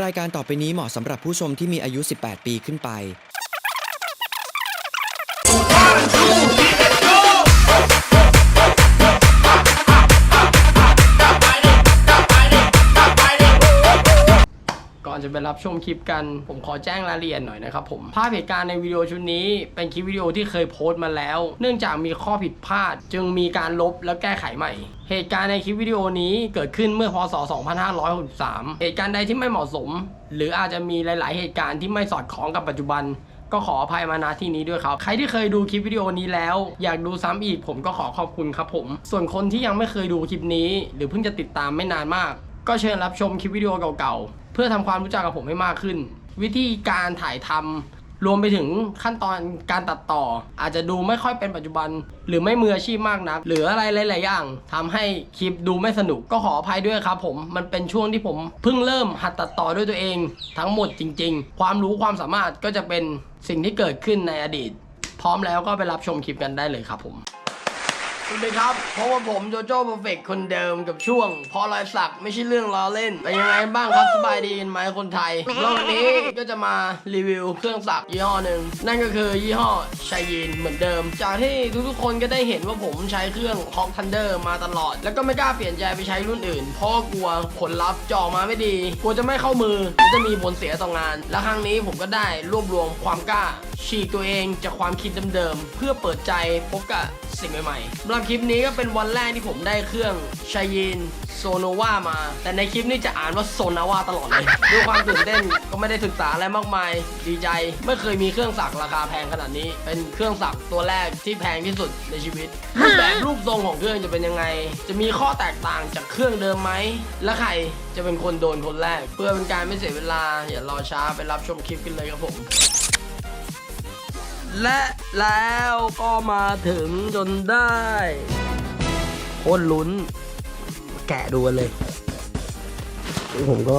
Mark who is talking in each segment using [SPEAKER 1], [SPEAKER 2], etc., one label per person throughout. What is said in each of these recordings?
[SPEAKER 1] รายการต่อไปนี้เหมาะสำหรับผู้ชมที่มีอายุ 18 ปีขึ้นไป
[SPEAKER 2] จะไปรับชมคลิปกัน ผมขอแจ้งรายละเอียดหน่อยนะครับผม ภาพเหตุการณ์ในวิดีโอชุดนี้ เป็นคลิปวิดีโอที่เคยโพสต์มาแล้ว เนื่องจากมีข้อผิดพลาด จึงมีการลบแล้วแก้ไขใหม่ เหตุการณ์ในคลิปวิดีโอนี้เกิดขึ้นเมื่อพศ 2563 เหตุการณ์ใดที่ไม่เหมาะสม หรืออาจจะมีหลาย ๆ เหตุการณ์ที่ไม่สอดคล้องกับปัจจุบันก็ขออภัยมาณที่นี้ด้วยครับ ใครที่เคยดูคลิปวิดีโอนี้แล้ว อยากดูซ้ำอีกผมก็ขอขอบคุณครับผม ส่วนคนที่ยังไม่เคยดูคลิปนี้ หรือเพิ่งจะติดตามไม่นานมาก ก็เชิญรับชมคลิปวิดีโอเก่า เพื่อทำความรู้จักกับผมให้มากขึ้น วิธีการถ่ายทำรวมไปถึงขั้นตอนการตัดต่อ อาจจะดูไม่ค่อยเป็นปัจจุบัน หรือไม่มืออาชีพมากนัก หรืออะไรหลาย ๆ อย่างทำให้คลิปดูไม่สนุกก็ขออภัยด้วยครับผมมันเป็นช่วงที่ผมเพิ่งเริ่มหัดตัดต่อด้วยตัวเอง ทั้งหมดจริง ๆ ความรู้ความสามารถก็จะเป็นสิ่งที่เกิดขึ้นในอดีต พร้อมแล้วก็ไปรับชมคลิปกันได้เลยครับผม สวัสดีครับเพราะว่าผมโจโจ้เพอร์เฟกคนเดิมกับช่วง พอรอยสักไม่ใช่เรื่องล้อเล่นเป็นยังไงบ้างครับสบายดีกันไหมคนไทยแล้ววันนี้ก็จะมารีวิวเครื่องสักยี่ห้อหนึ่งนั่นก็คือยี่ห้อชายีนเหมือนเดิม จากที่ทุกๆคนก็ได้เห็นว่าผมใช้เครื่อง Hawk Thunder มาตลอด แล้วก็ไม่กล้าเปลี่ยนใจไปใช้รุ่นอื่น เพราะกลัวผลลัพธ์จะออกมาไม่ดี กลัวจะไม่เข้ามือและจะมีผลเสียต่องาน และครั้งนี้ผมก็ได้รวบรวมความกล้าฉีกตัวเองจากความคิดเดิมๆเพื่อเปิดใจพบกับสิ่งใหม่ๆสำหรับคลิปนี้ก็เป็นวันแรกที่ผมได้เครื่องชายินโซโนวามา แต่ในคลิปนี้จะอ่านว่าโซนาวาตลอดเลย ด้วยความตื่นเต้นก็ไม่ได้ศึกษาอะไรมากมาย ดีใจ ไม่เคยมีเครื่องสักราคาแพงขนาดนี้ เป็นเครื่องสักตัวแรกที่แพงที่สุดในชีวิต รูปแบบรูปทรงของเครื่องจะเป็นยังไง จะมีข้อแตกต่างจากเครื่องเดิมไหม และใครจะเป็นคนโดนคนแรก เพื่อเป็นการไม่เสียเวลาอย่ารอช้าไปรับชมคลิปกันเลยครับผม และแล้วก็มาถึงจนได้โคตรลุ้น แกะดูกันเลย ผมก็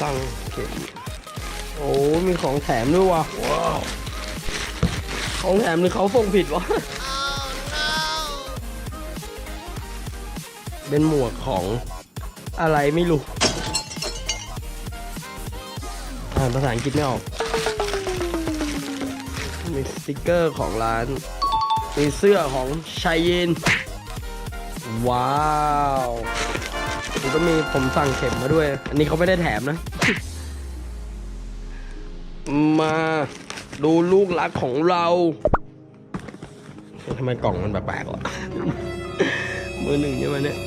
[SPEAKER 2] สั่งเข็มโอ้ มีของแถมด้วยว่ะ ว้าว ของแถมหรือเขาส่งผิดวะ เป็นหมวกของอะไรไม่รู้ อ่านภาษาอังกฤษไม่ออก มีสติกเกอร์ของร้าน มีเสื้อของชายเยนว้าวมันก็มีผมสั่งเข็มมาด้วย อันนี้เขาไม่ได้แถมนะ มาดูลูกรักของเราทำไมกล่องมันแปลกๆวะมือหนึ่งใช่ไหมเนี่ย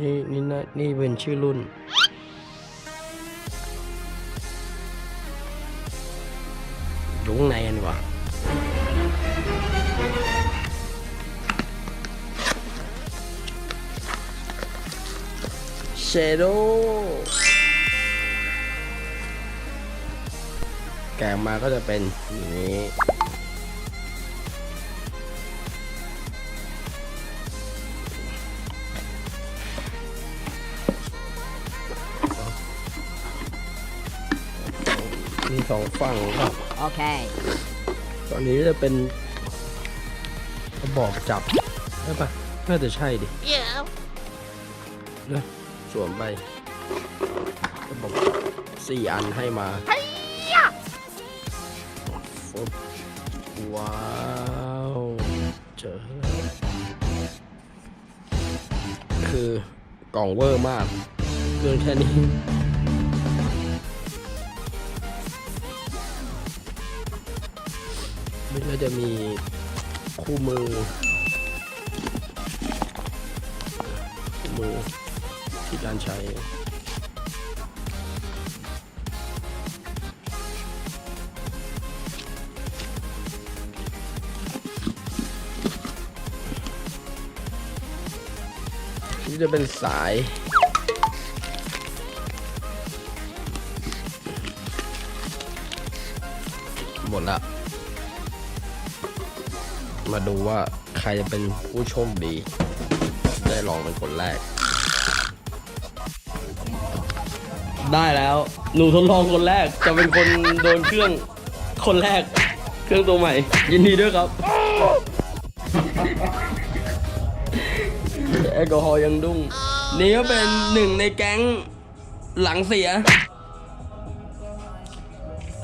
[SPEAKER 2] นี่นี่นะนี่เป็นชื่อรุ่น ดูข้างในกันว่าเชโดแกะมาก็จะเป็นอย่างนี้ สองฝั่งครับ
[SPEAKER 3] Okay.
[SPEAKER 2] ตอนนี้จะเป็นกระบอกจับใช่ปะน่าจะใช่ดิ
[SPEAKER 3] Yeah.
[SPEAKER 2] นะสวมไปกระบอกสี่อันให้มาฟึบว้าวเจอคือกล่องเวอร์มากเรื่องแค่นี้ ก็จะมีคู่มือคู่มือที่การใช้นี่จะเป็นสายหมดละ มาดูว่าใครจะเป็นผู้โชคดี ได้ลองเป็นคนแรก ได้แล้วหนูทดลองคนแรกจะเป็นคนโดนเครื่องคนแรก เครื่องตัวใหม่ ยินดีด้วยครับแอลกอฮอล์ยังดุ้งนี่ก็เป็นหนึ่งในแก๊งหลังเสีย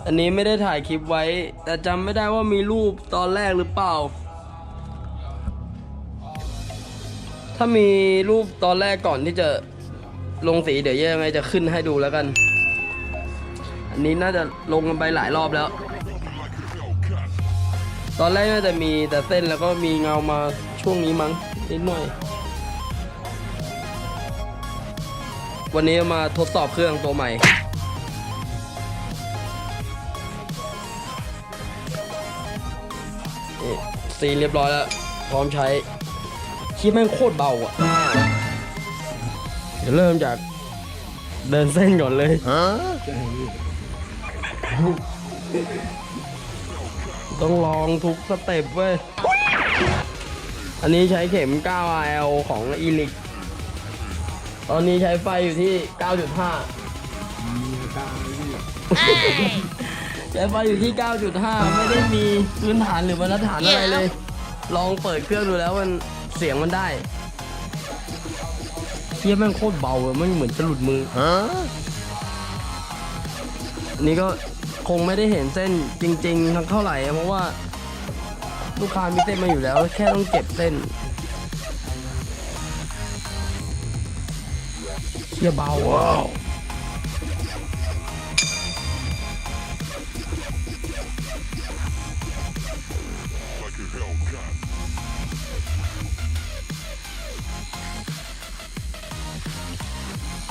[SPEAKER 2] อันนี้ไม่ได้ถ่ายคลิปไว้ แต่จำไม่ได้ว่ามีรูปตอนแรกหรือเปล่า ถ้ามีรูปตอนแรกก่อนที่จะลงสีเดี๋ยวยังไงจะขึ้นให้ดูแล้วกัน อันนี้น่าจะลงกันไปหลายรอบแล้ว ตอนแรกน่าจะมีแต่เส้นแล้วก็มีเงามาช่วงนี้มั้งนิดหน่อย วันนี้มาทดสอบเครื่องตัวใหม่นี่ซีเรียบร้อยแล้ว พร้อมใช้ คิดแม่งโคตรเบาอะ เดี๋ยวเริ่มจากเดินเส้นก่อนเลย ต้องลองทุกสเต็ปเว้ย อันนี้ใช้เข็ม 9RL ของ e l i x ตอนนี้ใช้ไฟอยู่ที่ 9.5 ใช้ไฟอยู่ที่ 9.5 ไม่ได้มีพื้นฐานหรือมาตรฐานอะไรเลย ลองเปิดเครื่องดูแล้วมัน เสียงมันได้เทียแม่งโคตรเบาอะมันเหมือนจะหลุดมืออันนี้ก็คงไม่ได้เห็นเส้นจริง ๆทั้งเท่าไหร่อะเพราะว่า ลูกค้ามีเส้นมาอยู่แล้ว แค่ต้องเก็บเส้นเทียเบาว้าว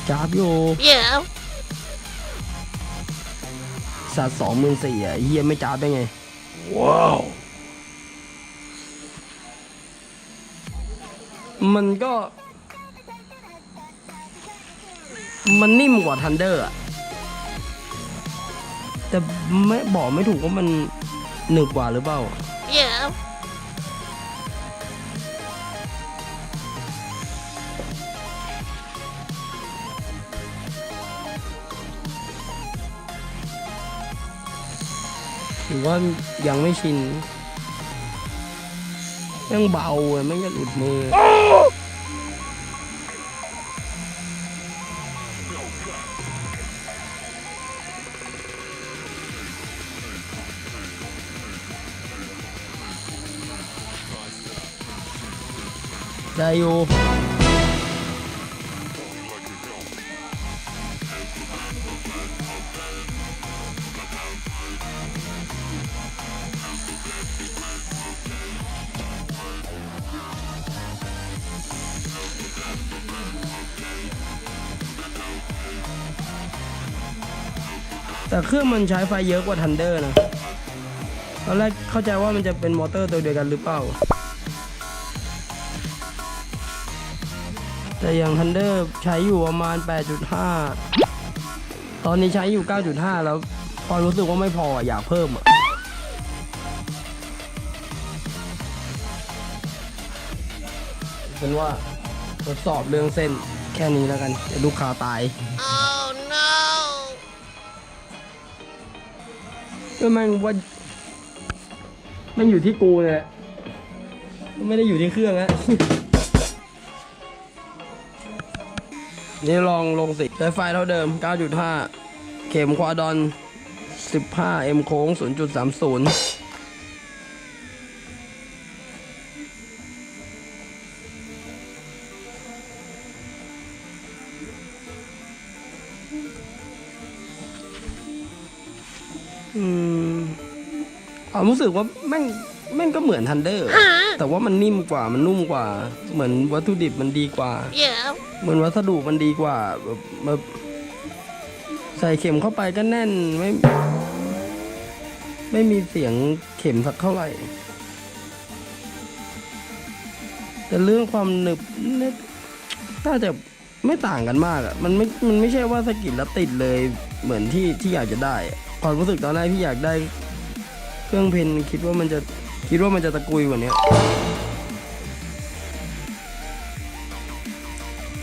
[SPEAKER 2] จับอยู่
[SPEAKER 3] Yeah.
[SPEAKER 2] สัตว์สองหมื่นสี่อะเฮียไม่จับได้ไง ว้าว มันก็ มันนิ่มกว่าทันเดอร์อะ แต่ไม่บอกไม่ถูกว่ามันหนึบกว่าหรือเปล่า
[SPEAKER 3] Yeah.
[SPEAKER 2] หือว่ายังไม่ชินยังเบาอะไม่จะหลุดมือ ได้อยู่ แต่เครื่องมันใช้ไฟเยอะกว่าทันเดอร์นะตอนแรกเข้าใจว่ามันจะเป็นมอเตอร์ตัวเดียวกันหรือเปล่า แต่อย่างทันเดอร์ใช้อยู่ประมาณ 8.5 ตอนนี้ใช้อยู่ 9.5 แล้วพอรู้สึกว่าไม่พออยากเพิ่มอะเป็นว่าทดสอบเรื่องเส้นแค่นี้แล้วกันเดี๋ยวลูกค้าตาย
[SPEAKER 3] Oh
[SPEAKER 2] ก็แม่งว่าแมันอยู่ที่กูเนี่ยไม่ได้อยู่ที่เครื่องนะนี่ลองลงสิใช้ไฟเท่าเดิม 9.5 เข็มควาดอน 15 M โค้ง 0.30อืม ความรู้สึกว่าแม่งแม่งก็เหมือนทันเดอร์แต่ว่ามันนิ่มกว่ามันนุ่มกว่า เหมือนวัตถุดิบมันดีกว่า
[SPEAKER 3] Yeah.
[SPEAKER 2] เหมือนวัสดุมันดีกว่าแบบแบบใส่เข็มเข้าไปก็แน่นไม่ไม่มีเสียงเข็มสักเท่าไหร่ แต่เรื่องความหนึบเนี่ยน่าจะไม่ต่างกันมากอะมันไม่มันไม่ใช่ว่าสะกิดแล้วติดเลยเหมือนที่ที่อยากจะได้อะความรู้สึกตอนแรกที่อยากได้เค รื่องเพนคิดว่ามันจะคิดว่ามันจะตะกุยกว่านี้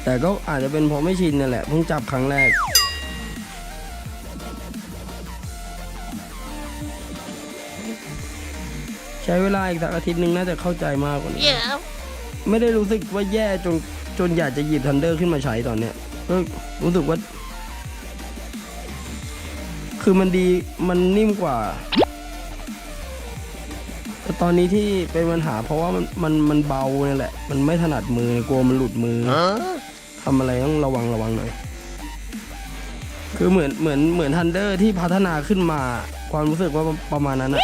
[SPEAKER 2] แต่ก็อาจจะเป็นเพราะไม่ชินนั่นแหละเพิ่งจับครั้งแรก ใช้เวลาอีกสักอาทิตย์หนึ่งน่าจะเข้าใจมากกว่านี้
[SPEAKER 3] Yeah.
[SPEAKER 2] ไม่ได้รู้สึกว่าแย่จนจนอยากจะหยิบทันเดอร์ขึ้นมาใช้ตอนเนี้ยก็รู้สึกว่า คือมันดีมันนิ่มกว่า แต่ตอนนี้ที่เป็นปัญหาเพราะว่ามันมันมันเบาเนี่ยแหละ มันไม่ถนัดมือกลัวมันหลุดมือทำอะไรต้องระวังระวังหน่อย คือเหมือนเหมือนเหมือนทันเดอร์ที่พัฒนาขึ้นมา ความรู้สึกว่าประมาณนั้นอะ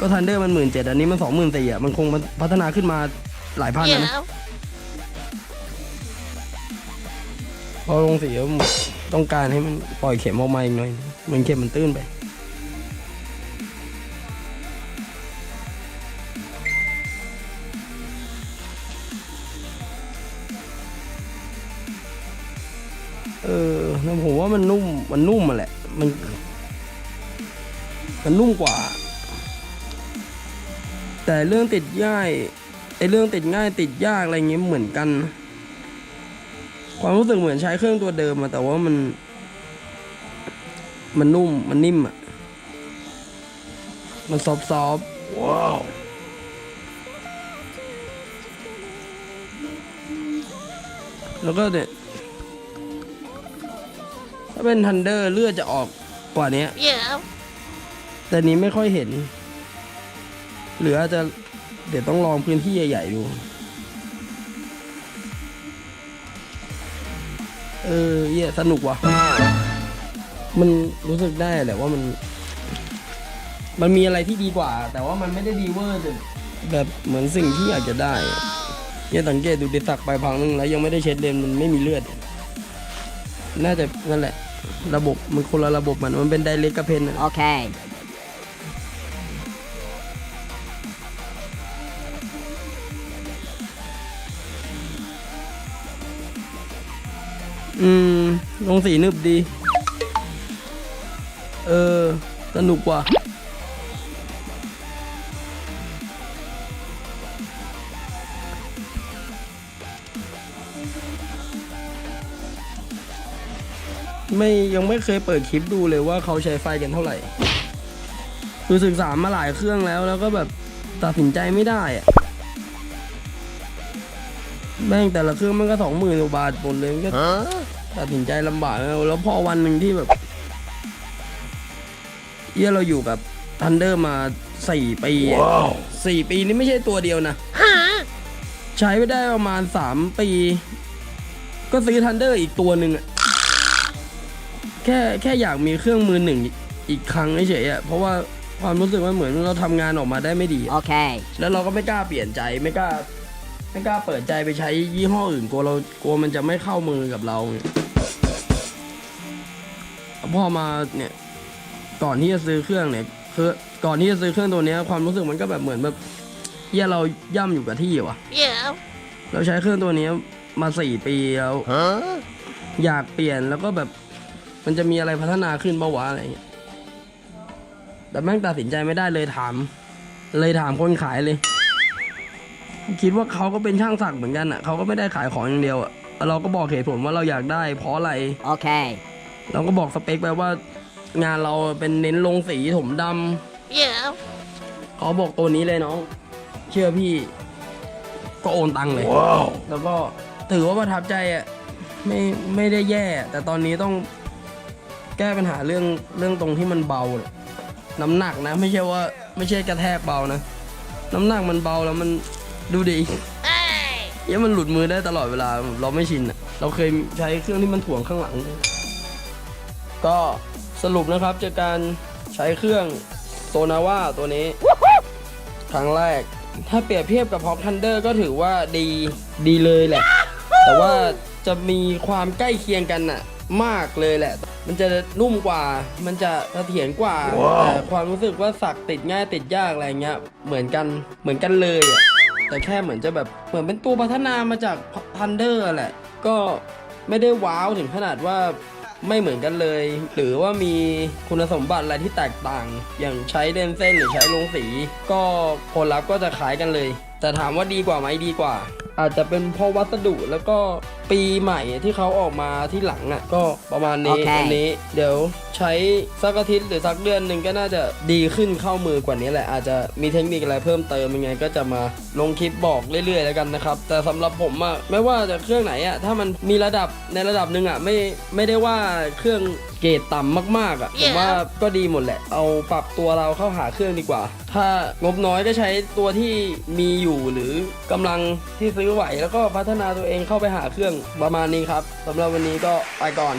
[SPEAKER 2] ก็ทันเดอร์มันหมื่นเจ็ดอันนี้มันสองหมื่นสี่อะมันคงมันพัฒนาขึ้นมาหลายพันนะนะ
[SPEAKER 3] Yeah.
[SPEAKER 2] พอลงสีก็ต้องการให้มันปล่อยเข็มออกมาอีกหน่อย มันเข็มมันตื้นไป วผมว่ามันนุ่มมันนุ่มมาแหละ มัน มันนุ่มกว่า แต่เรื่องติดง่ายไอเรื่องติดง่ายติดยากอะไรเงี้ยเหมือนกัน ความรู้สึกเหมือนใช้เครื่องตัวเดิมอะแต่ว่ามัน มันนุ่มมันนิ่มอะมันซอฟซอฟว้าวแล้วก็เนี่ยถ้าเป็นทันเดอร์เลือดจะออกกว่านี้
[SPEAKER 3] Yeah.
[SPEAKER 2] แต่นี้ไม่ค่อยเห็น หรืออาจจะเดี๋ยวต้องลองพื้นที่ใหญ่ ๆ ดู เออเหี้ยสนุกว่ะ มันรู้สึกได้แหละว่ามัน มันมีอะไรที่ดีกว่า แต่ว่ามันไม่ได้ดีเวอร์จนแบบเหมือนสิ่งที่อยากจะได้เนี่ยสังเกตดูดิสักไปพังนึงแล้วยังไม่ได้เช็ดเลนมันไม่มีเลือด น่าจะนั่นแหละ ระบบมันคนละระบบมันมันเป็นไดเรกกับเพนอะ
[SPEAKER 4] Okay.
[SPEAKER 2] อืมลงสีนึบดี เออ สนุกกว่า ไม่ยังไม่เคยเปิดคลิปดูเลยว่าเขาใช้ไฟกันเท่าไหร่คือศึกษามาหลายเครื่องแล้วแล้วก็แบบตัดสินใจไม่ได้อะแม่งแต่ละเครื่องมันก็สองหมื่นกว่าบาทหมดเลยมันก็ตัดสินใจลำบากแล้วแล้วพอวันหนึ่งที่แบบเยี่ยเราอยู่กับทันเดอร์มาสี่ปีอะสี่ปีนี่ไม่ใช่ตัวเดียวนะ
[SPEAKER 3] Huh?
[SPEAKER 2] ใช้ไปได้ประมาณสามปี ก็ซื้อทันเดอร์อีกตัวหนึ่งอะ แค่แค่อยากมีเครื่องมือหนึ่งอีกครั้งเฉยๆอะเพราะว่าความรู้สึกว่าเหมือนเราทำงานออกมาได้ไม่ดีอะ
[SPEAKER 4] Okay. แล้ว
[SPEAKER 2] แล้วเราก็ไม่กล้าเปลี่ยนใจไม่กล้า ไม่กล้าเปิดใจไปใช้ยี่ห้ออื่นกลัวเรากลัวมันจะไม่เข้ามือกับเราเนี่ยพอมาเนี่ย ก่อนที่จะซื้อเครื่องเนี่ยคือก่อนที่จะซื้อเครื่องตัวเนี้ยความรู้สึกมันก็แบบเหมือนแบบเหี้ยเราย่ำอยู่กับที่ว่ะ
[SPEAKER 3] Yeah.
[SPEAKER 2] เราใช้เครื่องตัวเนี้ยมาสี่ปีแล้ว
[SPEAKER 3] Huh?
[SPEAKER 2] อยากเปลี่ยนแล้วก็แบบ มันจะมีอะไรพัฒนาขึ้นบ้าวะอะไรเงี้ยแต่แม่งตัดสินใจไม่ได้เลยถาม เลยถามคนขายเลย คิดว่าเขาก็เป็นช่างสักเหมือนกันอะเขาก็ไม่ได้ขายของอย่างเดียวอะเราก็บอกเหตุผลว่าเราอยากได้เพราะอะไร
[SPEAKER 4] Okay.
[SPEAKER 2] เราก็บอกสเปคไปว่างานเราเป็นเน้นลงสีถมดำ
[SPEAKER 3] Yeah.
[SPEAKER 2] เขาบอกตัวนี้เลยน้อง เชื่อพี่ ก็โอนตังค์เลย แล้วก็ถือว่าประทับใจอะไม่ไม่ได้แย่ แต่ตอนนี้ต้อง แก้ปัญหาเรื่องเรื่องตรงที่มันเบาเนี่ยน้ำหนักนะ ไม่ใช่ว่าไม่ใช่กระแทกเบานะ น้ำหนักมันเบาแล้วมันดูดิ
[SPEAKER 3] Hey.
[SPEAKER 2] เหี้ยมันหลุดมือได้ตลอดเวลาเราไม่ชินอะเราเคยใช้เครื่องที่มันถ่วงข้างหลัง ก็สรุปนะครับจากการใช้เครื่องโซนาว่าตัวนี้ ครั้งแรก ถ้าเปรียบเทียบกับ Hawk Thunder ก็ถือว่าดีดีเลยแหละ แต่ว่าจะมีความใกล้เคียงกันน่ะมากเลยแหละ มันจะนุ่มกว่า มันจะเสถียรกว่าแต่ความรู้สึกว่าสักติดง่ายติดยากอะไรเงี้ย เหมือนกันเหมือนกันเลยอะแต่แค่เหมือนจะแบบเหมือนเป็นตัวพัฒนามาจาก Thunder แหละ ก็ไม่ได้ว้าวถึงขนาดว่าไม่เหมือนกันเลย หรือว่ามีคุณสมบัติอะไรที่แตกต่าง อย่างใช้เลนส์เส้นหรือใช้ลงสี ก็ผลลัพธ์ก็จะคล้ายกันเลย แต่ถามว่าดีกว่าไหมดีกว่า อาจจะเป็นเพราะวัสดุแล้วก็ปีใหม่ที่เขาออกมาที่หลังอะก็ประมาณนี้
[SPEAKER 4] โอเค
[SPEAKER 2] อันนี้ เดี๋ยวใช้สักอาทิตย์หรือสักเดือนหนึ่งก็น่าจะดีขึ้นเข้ามือกว่านี้แหละ อาจจะมีเทคนิคอะไรเพิ่มเติมยังไง ก็จะมาลงคลิปบอกเรื่อยๆแล้วกันนะครับ แต่สำหรับผมอะไม่ว่าจะเครื่องไหนอะถ้ามันมีระดับในระดับหนึ่งอะไม่ไม่ได้ว่าเครื่องเกรดต่ำมากๆอะผมว่าก็ดีหมดแหละ เอาปรับตัวเราเข้าหาเครื่องดีกว่า ถ้างบน้อยก็ใช้ตัวที่มีอยู่หรือกำลังที่ซื้อไหว แล้วก็พัฒนาตัวเองเข้าไปหาเครื่องประมาณนี้ครับสำหรับวันนี้ก็ไปก่อน